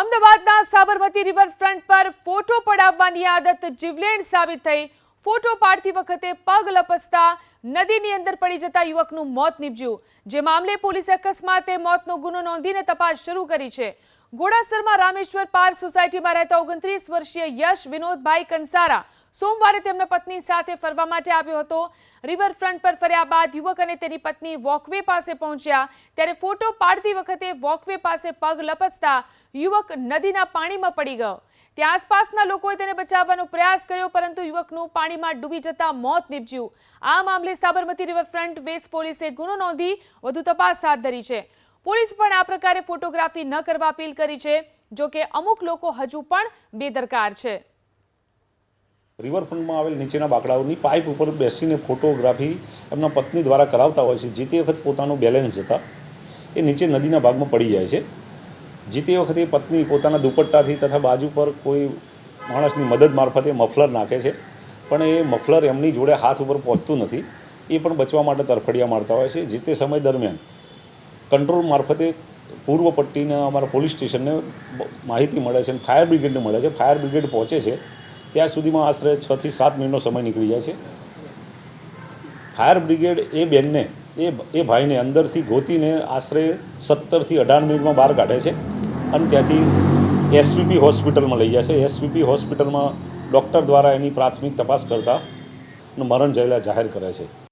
અમદાવાદના સાબરમતી રિવરફ્રન્ટ પર ફોટો પડાવવાની આદત જીવલેણ સાબિત થઈ. ફોટો પાડતી વખતે પગ લપસતા નદીની અંદર પડી જતા યુવકનું મોત નીપજ્યું. જે મામલે પોલીસે અકસ્માતે મોતનો ગુનો નોંધીને તપાસ શરૂ કરી છે. ઘોડાસરમાં રામેશ્વર પાર્ક સોસાયટીમાં રહેતા ઓગણત્રીસ વર્ષીય યશ વિનોદભાઈ કંસારા સોમવારે તેમના પત્ની સાથે ફરવા માટે આવ્યો હતો. રિવરફ્રન્ટ પર ફર્યા બાદ યુવક અને તેની પત્ની વોકવે પાસે પહોંચ્યા. ત્યારે ફોટો પાડતી વખતે વોકવે પાસે પગ લપસતા યુવક નદીના પાણીમાં પડી ગયો. ત્યાં આસપાસના લોકોએ તેને બચાવવાનો પ્રયાસ કર્યો, પરંતુ યુવકનું પાણીમાં ડૂબી જતા મોત નીપજ્યું. આ મામલે સાબરમતી રિવરફ્રન્ટ વેસ્ટ પોલીસે ગુનો નોંધી વધુ તપાસ હાથ ધરી છે. પોલીસ પણ આ પ્રકારે ફોટોગ્રાફી ન કરવા અપીલ કરી છે, જો કે અમુક લોકો હજુ પણ બેદરકાર છે. રિવરફ્રન્ટમાં આવેલ નીચેના બાકડાઓની પાઇપ ઉપર બેસીને ફોટોગ્રાફી એમના પત્ની દ્વારા કરાવતા હોય છે. જે તે વખત પોતાનું બેલેન્સ જતા એ નીચે નદીના ભાગમાં પડી જાય છે. જે તે વખતે પત્ની પોતાના દુપટ્ટાથી તથા બાજુ પર કોઈ માણસની મદદ મારફતે મફલર નાખે છે. પણ એ મફલર એમની જોડે હાથ ઉપર પહોંચતું નથી. એ પણ બચવા માટે તરફડિયા મારતા હોય છે. જે તે સમય દરમિયાન કંટ્રોલ મારફતે પૂર્વ પટ્ટીના અમારા પોલીસ સ્ટેશનને માહિતી મળે છે અને ફાયર બ્રિગેડને મળે છે. ફાયર બ્રિગેડ પહોંચે છે. ત્યાં સુધીમાં આશરે છથી સાત મિનિટનો સમય નીકળી જાય છે. ફાયર બ્રિગેડ એ બેનને, એ એ ભાઈને અંદરથી ગોતીને આશરે સત્તરથી અઢાર મિનિટમાં બહાર કાઢે છે. અને ત્યાંથી એસવીપી હોસ્પિટલમાં લઈ જાય છે. એસવીપી હોસ્પિટલમાં ડૉક્ટર દ્વારા એની પ્રાથમિક તપાસ કરતાં મરણ જયેલા જાહેર કરે છે.